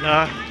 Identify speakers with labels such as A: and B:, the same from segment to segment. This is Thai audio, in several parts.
A: เ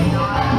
A: ส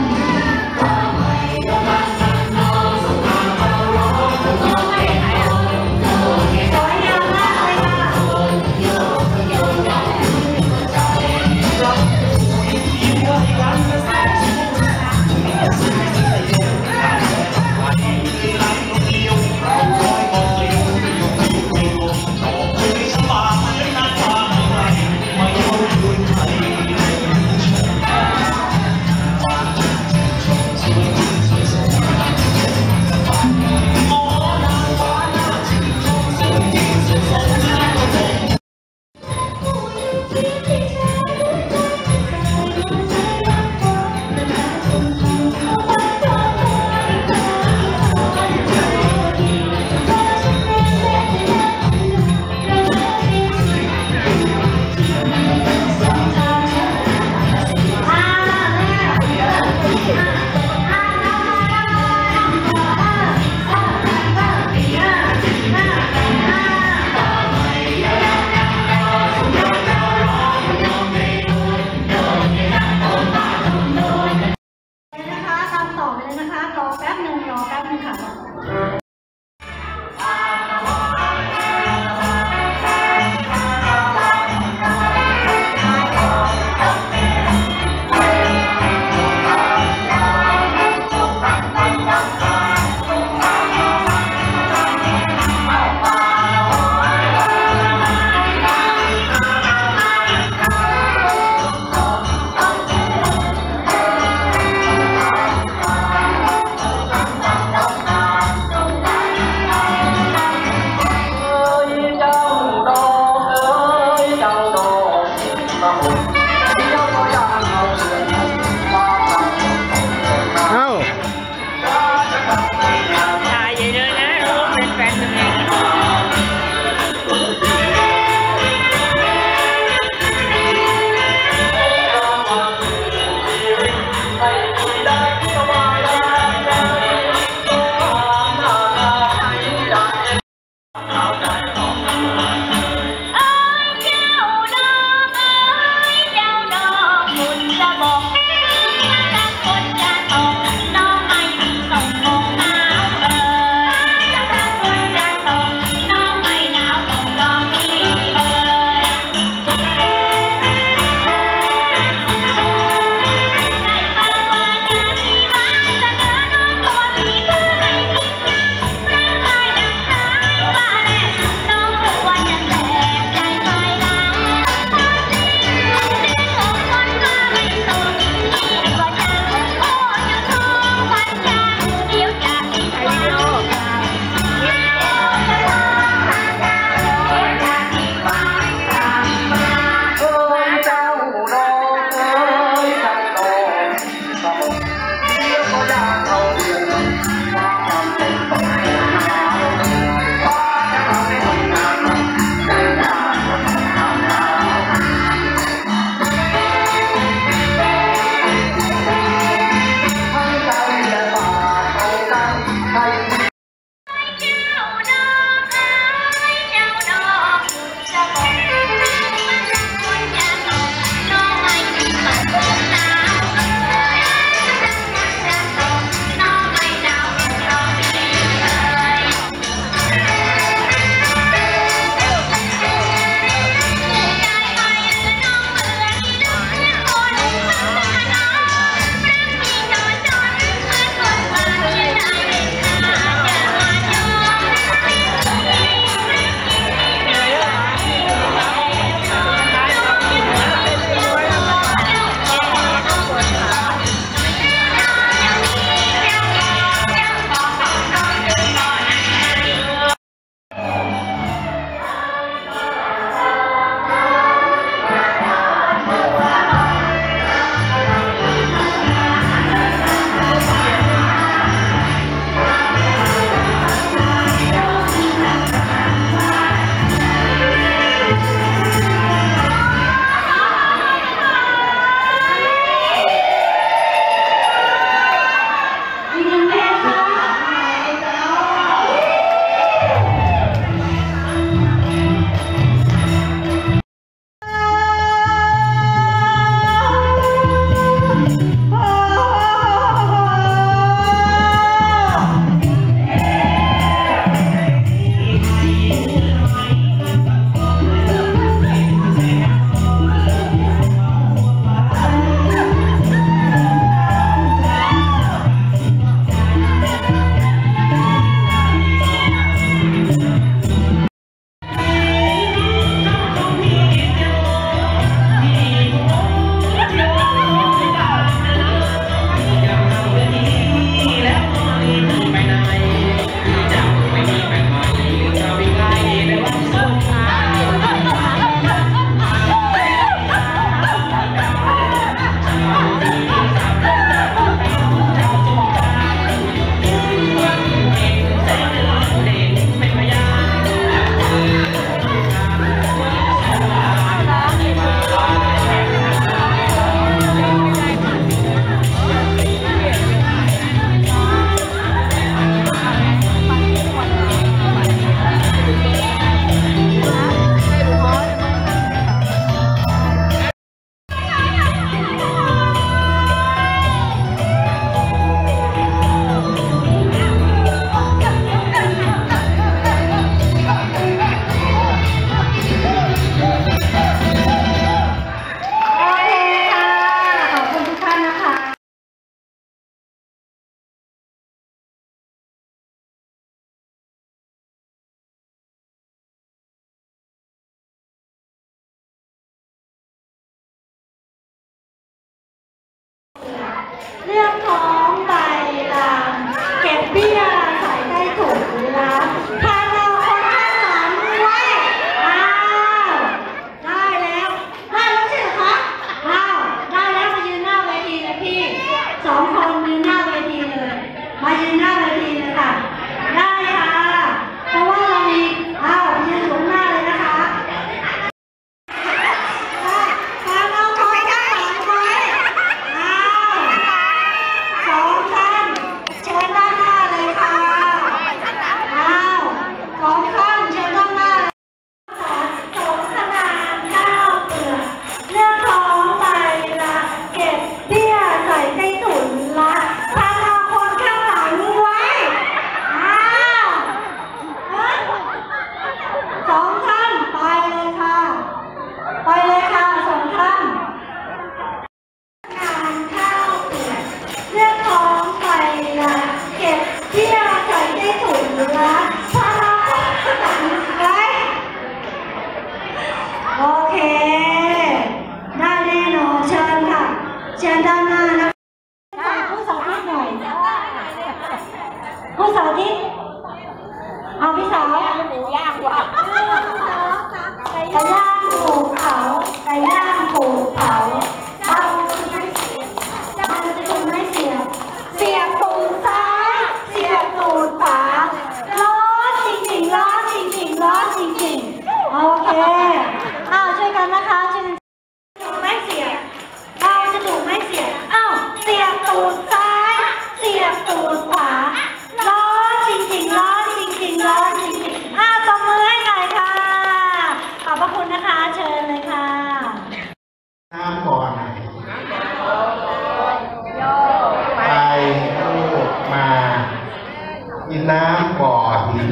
A: ิ
B: นน้ำบ่อหิน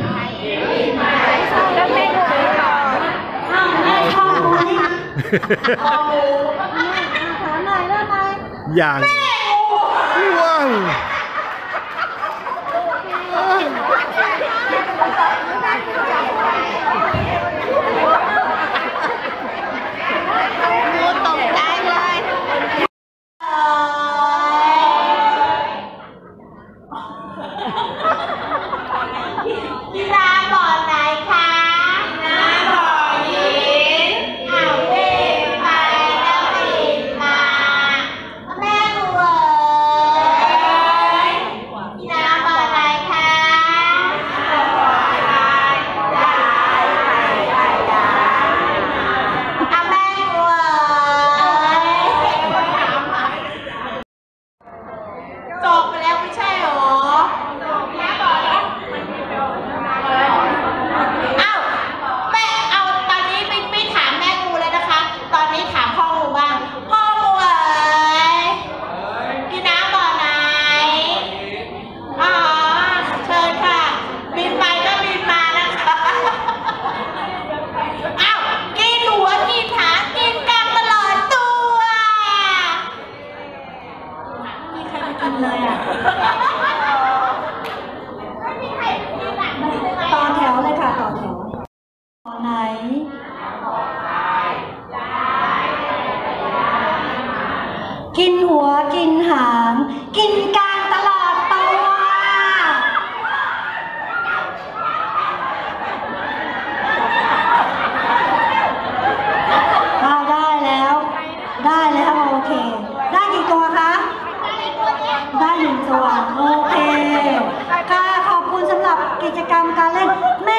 A: แล้วไม่ดูก่อนทำให้พ่
C: อไห
D: ม
A: ถามหน่อยได้ไหม
C: อย่างว้าว
D: กิ
A: นหัวกินหาง กินกลางตลอดตัว ได้ได้แล้ว ได้แล้วโอเค ได้กี่ตัวคะ ได้หนึ่งตัวโอเคค่ะขอบคุณสำหรับกิจกรรมการเล่นแม่